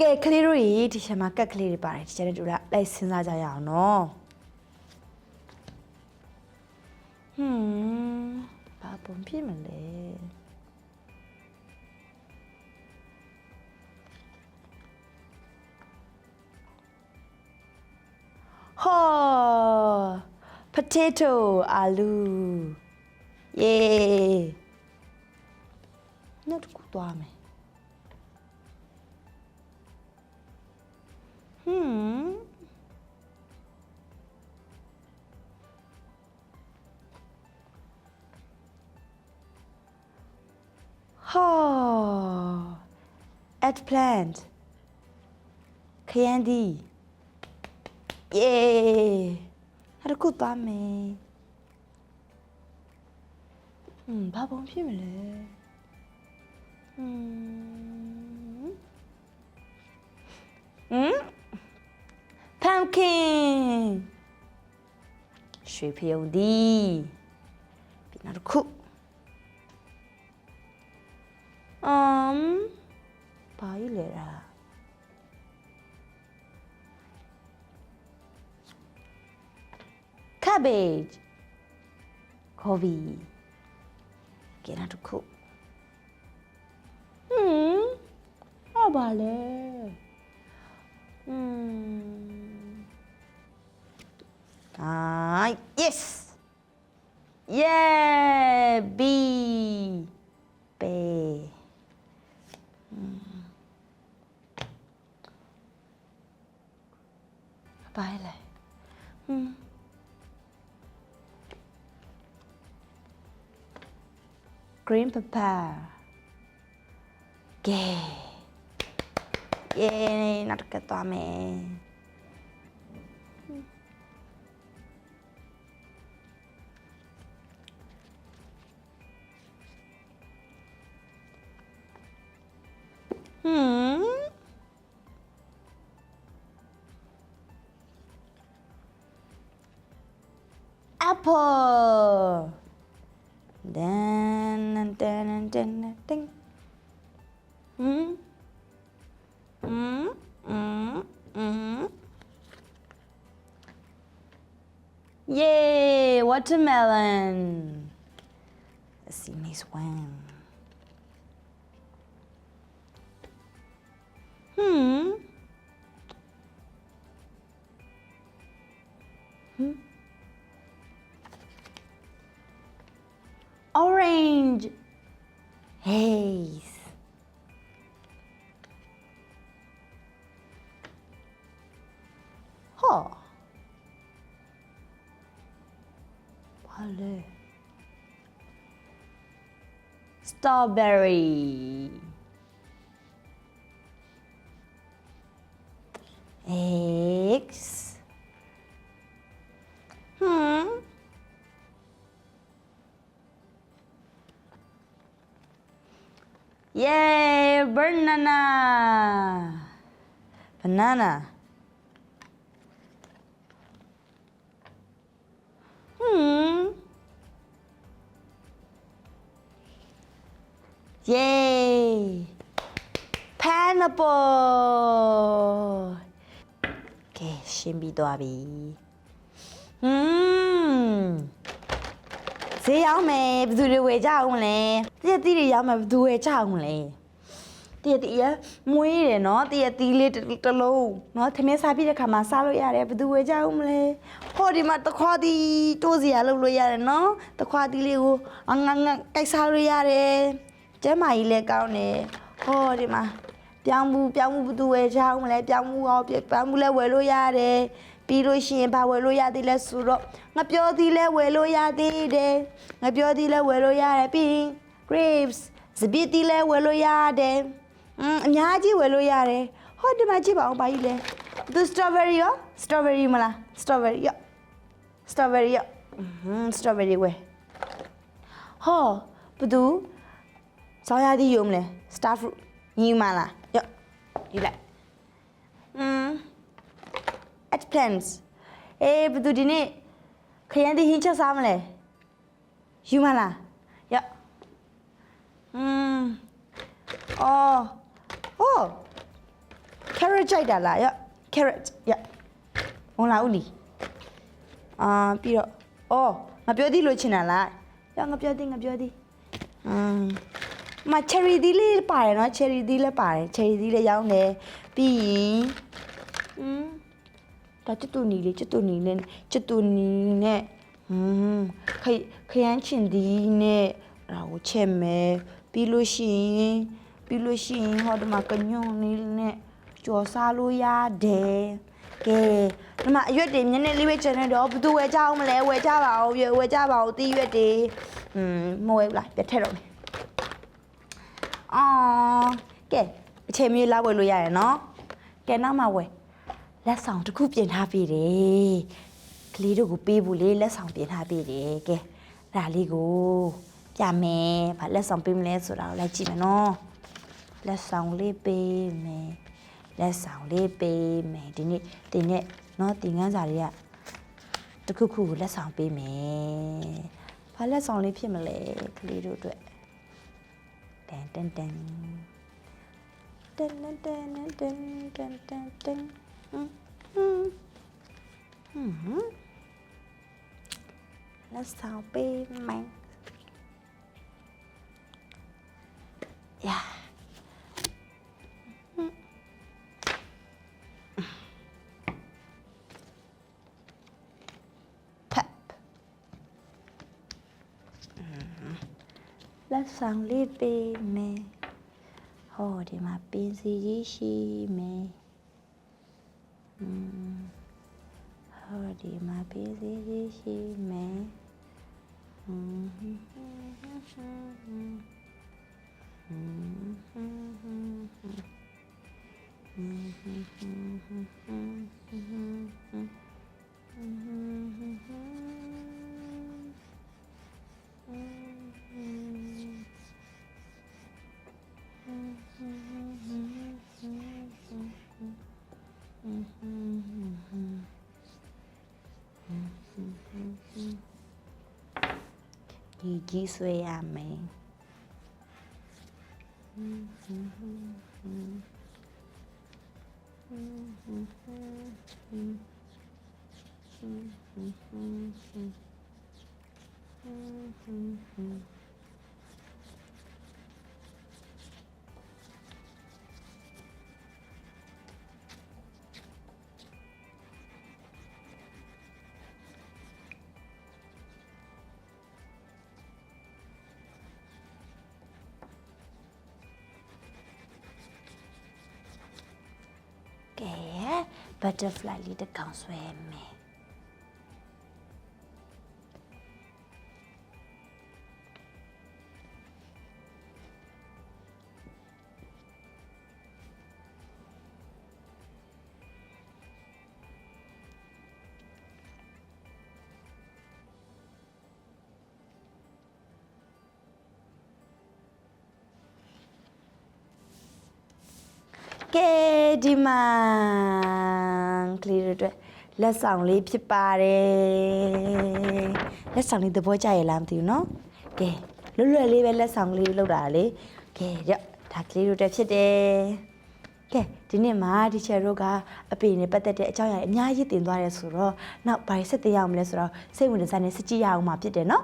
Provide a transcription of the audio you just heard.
ကဲကလေးတို့ရေဒီချက်မှာကက်ကလေးတွေပါတယ်ဒီချက်နဲ့တို့လိုက်စဉ်းစားကြရအောင်နော်ဟွန်းဘာပုံဖြစ်မလဲဟော potato အာလူเย้နောက်တစ်ခုသွားမယ် Hmm. Oh. Eggplant. Candy. Yay. ဟာတစ်ခုသွားမယ်။ဟွန်းဘာပုံဖြစ်မလဲ။ဟွန်းဟ မ် pumpkin ရွှေဖယုံဒီပြီးနောက်တစ်ခု um ဘာကြီးလဲတာ cabbage ခေါ်ပြီးကဲနောက်တစ်ခုဟွန်းဟာဘာလဲ Hmm. 아, yes. 예, 비, 베. Bài lại. Hmm. Pepper. Yeah. Yeah, nó rất to mẹ. apple. Then, then, then, then. Hmm? Hmm? Hmm? Hmm? Yay, watermelon. Let's see, me one. grande, reis. Ró. Olha. Strawberry. Yay! Banana! Banana. Hmm. Yay! Pineapple! Okay, shimbi doabi. Mmm! ဈေးရောက်မယ်ဘယ်သူတွေဝယ်ကြအောင်မလဲ။တရက်တီးတွေရောက်မယ်ဘယ်သူဝယ်ကြအောင်မလဲ။တရက်တီးရမွေးတယ်နော်တရက်တီးလေးတစ်လုံးနော်သမင်းစားပြီးတဲ့ခါမှာစားလို့ရတယ်ဘယ်သူဝယ်ကြအောင်မလဲ။ဟောဒီမှာတခွားတီတိုးစရာလုပ်လို့ရတယ်နော်။တခွားတီလေးကိုအငငငကိုက်စားလို့ရတယ်။ကျဲမာကြီးလည်းကောင်းတယ်။ဟောဒီမှာပြောင်းမှုပြောင်းမှုဘယ်သူဝယ်ချအောင်မလဲပြောင်းမှုရောပြောင်းမှုလဲဝယ်လို့ရတယ် ပြီးလို့ရှိရင်ဘာဝယ်လို့ရသေးလဲဆိုတော့ငါပြောသေးလဲဝယ်လို့ရသေးတယ်ငါပြောသေးလဲဝယ်လို့ရတယ်ပြီးရင် grapes စပစ်သေးလဲဝယ်လို့ရတယ်อืมအများကြီးဝယ်လို့ရတယ်ဟောဒီမှာကြည့်ပါအောင်ဘာကြီးလဲသူ strawberry ရော strawberry မလား strawberry ရော strawberry ရောอืม strawberry ဝယ်ဟောဘယ်သူ ဆောင်းရသည်ယူမလဲ star fruit ညီမလားရော့ယူလိုက် eggplants အေးဘယ်သူဒီနေ့ခရမ်းသီးဟင်းချက်စားမလဲယူမလားရော့อืมအော်အော် carrot ကြိုက်တာလားရော့ carrot ရဟုတ်လားဦးလီအာပြီးတော့အော်ငါပြောသေးလို့ချင်တာလားရောငါပြောသေးငါပြောသေးအမ်မ cherry သီးလေးပါတယ်နော် cherry သီးလည်းပါတယ် cherry သီးလည်းရောင်းတယ်ပြီးရင်อืม ဒါကျွတ်တူနီလေးကျွတ်တူနီနဲ့ကျွတ်တူနီနဲ့ဟွန်းခခရမ်းချင်ဒီနဲ့အဲ့ဒါကိုချက်မယ်ပြီးလို့ရှိရင်ပြီးလို့ရှိရင်ဟောဒီမှာကညွန့်လေးနဲ့ကြော်စားလို့ရတယ်ကဲဒီမှာအရွက်တွေနည်းနည်းလေးပဲကျန်နေတော့ဘယ်သူဝယ်ကြအောင်မလဲဝယ်ကြပါအောင်ပြဝယ်ကြပါအောင်တီးရွက်တွေอืมမဝယ်ဘူးလားပြထက်တော့မယ်အော်ကဲအချိန်မြေးလာဝယ်လို့ရတယ်နော်ကဲနောက်မှဝယ် လက်ဆောင်တစ်ခုပြင်ထားပြီတယ်ကလေးတို့ကိုပေးဖို့လေလက်ဆောင်ပြင်ထားပြီတယ်ကဲအဲ့ဒါလေးကိုပြမယ်ဗာလက်ဆောင်ပေးမလဲဆိုတာကိုလိုက်ကြည့်မယ်နော်လက်ဆောင်လေးပေးမယ်လက်ဆောင်လေးပေးမယ်ဒီနေ့ဒီနေ့နော်တင်ငန်းစာတွေကတစ်ခုခုကိုလက်ဆောင်ပေးမယ်ဘာလက်ဆောင်လေးဖြစ်မလဲကလေးတို့အတွက်တန်တန်တန်တန်တန်တန်တန်တန် แล้วสาวเป้ไหมอย่าแล้วสังลีเปเมโห่ที่มาปีนซียีชีเม Hardy my busy she may. Mm-hmm. 嗯哼嗯哼，嗯哼嗯哼，你几岁呀？妹？嗯哼哼哼，嗯哼哼哼，嗯哼哼哼，嗯哼哼。butterfly leader comes with me. ကဲဒီမှာကလေးတို့အတွက်လက်ဆောင်လေးဖြစ်ပါတယ်လက်ဆောင်လေးသဘောကျရလားမသိဘူးเนาะကဲလွတ်လွတ်လေးပဲလက်ဆောင်လေးလောက်တာလေကဲရော့ဒါကလေးတို့အတွက်ဖြစ်တယ်ကဲဒီနေ့မှာဒီချယ်တို့ကအပေနဲ့ပတ်သက်တဲ့အကြောင်းအရာတွေအများကြီးတင်သွားတယ်ဆိုတော့နောက်ဘာဆက်သေးရအောင်မလဲဆိုတော့စိတ်ဝင်စားနေစကြည့်ရအောင်မှာဖြစ်တယ်เนาะ